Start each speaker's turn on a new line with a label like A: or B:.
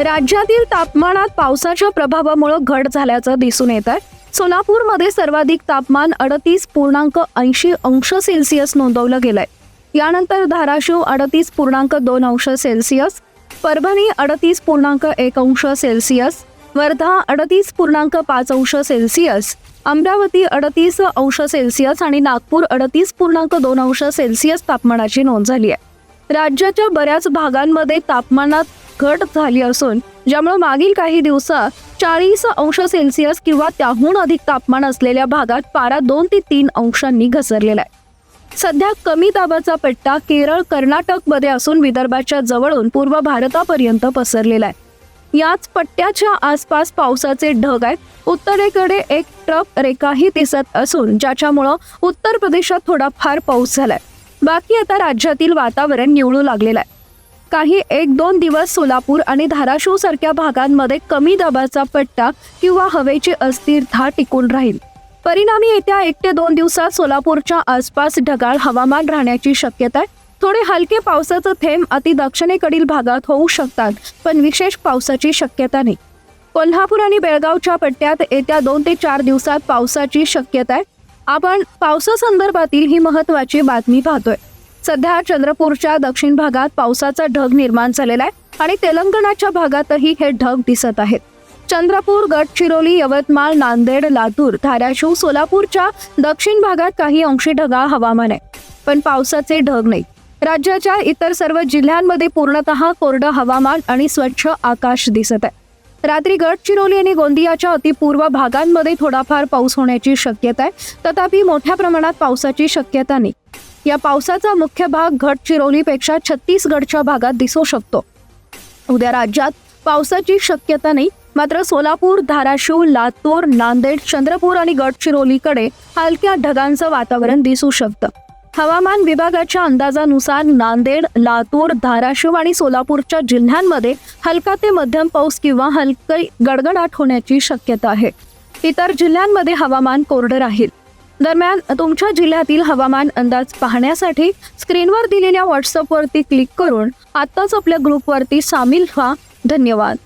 A: राज्यातील तापमानात पावसाच्या प्रभावामुळे घट झाल्याचं दिसून येत आहे. सोलापूरमध्ये सर्वाधिक तापमान अडतीस पूर्णांक ऐंशी अंश सेल्सिअस नोंदवलं गेलंय. यानंतर धाराशिव अडतीस पूर्णांक दोन अंश सेल्सिअस परभणी अडतीस पूर्णांक एक अंश सेल्सिअस वर्धा अडतीस पूर्णांक पाच अंश सेल्सिअस अमरावती अडतीस अंश सेल्सिअस आणि नागपूर अडतीस पूर्णांक दोन अंश सेल्सिअस तापमानाची नोंद झाली आहे. राज्याच्या बऱ्याच भागांमध्ये तापमानात घट झाली असून ज्यामुळे मागील काही दिवसात चाळीस अंश सेल्सिअस किंवा त्याहून अधिक तापमान असलेल्या भागात पारा दोन ते तीन अंशांनी घसरलेला आहे. सध्या कमी दाबाचा पट्टा केरळ कर्नाटकमध्ये असून विदर्भाच्या जवळून पूर्व भारतापर्यंत पसरलेला आहे. याच पट्ट्याच्या आसपास पावसाचे ढग आहेत. उत्तरेकडे एक ट्रक रेखाही दिसत असून ज्याच्यामुळं उत्तर प्रदेशात थोडाफार पाऊस झालाय. बाकी आता राज्यातील वातावरण निवळू लागलेलं आहे. काही एक दोन दिवस सोलापूर आणि धाराशिव सारख्या भागांमध्ये कमी दाबाचा पट्टा किंवा हवेची अस्थिरता टिकून राहील. परिणामी येत्या एक ते दोन दिवसात सोलापूरच्या आसपास ढगाळ हवामान राहण्याची शक्यता आहे. थोडे हलके पावसाचं थेंब अति दक्षिणेकडील भागात होऊ शकतात पण विशेष पावसाची शक्यता नाही. कोल्हापूर आणि बेळगावच्या पट्ट्यात येत्या दोन ते चार दिवसात पावसाची शक्यता आहे. आपण पावसासंदर्भातील ही महत्वाची बातमी पाहतोय. सध्या चंद्रपूरच्या दक्षिण भागात पावसाचा ढग निर्माण झालेला आहे आणि तेलंगणाच्या भागातही हे ढग दिसत आहेत. चंद्रपूर गडचिरोली यवतमाळ नांदेड लातूर धाराशिव सोलापूरच्या दक्षिण भागात काही अंशी ढगाळ हवामान आहे. पण पावसाचे ढग नाही. राज्याच्या इतर सर्व जिल्ह्यांमध्ये पूर्णतः कोरडं हवामान आणि स्वच्छ आकाश दिसत आहे. रात्री गडचिरोली आणि गोंदियाच्या अतिपूर्व भागांमध्ये थोडाफार पाऊस होण्याची शक्यता आहे. तथापि मोठ्या प्रमाणात पावसाची शक्यता नाही. या पावसाचा मुख्य भाग गडचिरोलीपेक्षा छत्तीसगडच्या भागात दिसू शकतो. उद्या राज्यात पावसाची शक्यता नाही. मात्र सोलापूर धाराशिव लातूर नांदेड चंद्रपूर आणि गडचिरोलीकडे हलक्या ढगांचं वातावरण दिसू शकतं. हवामान विभागाच्या अंदाजानुसार नांदेड लातूर धाराशिव आणि सोलापूरच्या जिल्ह्यांमध्ये हलका ते मध्यम पाऊस किंवा हलकी गडगडाट होण्याची शक्यता आहे. इतर जिल्ह्यांमध्ये हवामान कोरडं राहील. दरम्यान तुमच्या जिल्ह्यातील हवामान अंदाज पाहण्यासाठी स्क्रीनवर दिलेल्या व्हॉट्सअपवरती क्लिक करून आत्ताच आपल्या ग्रुपवरती सामील व्हा. धन्यवाद.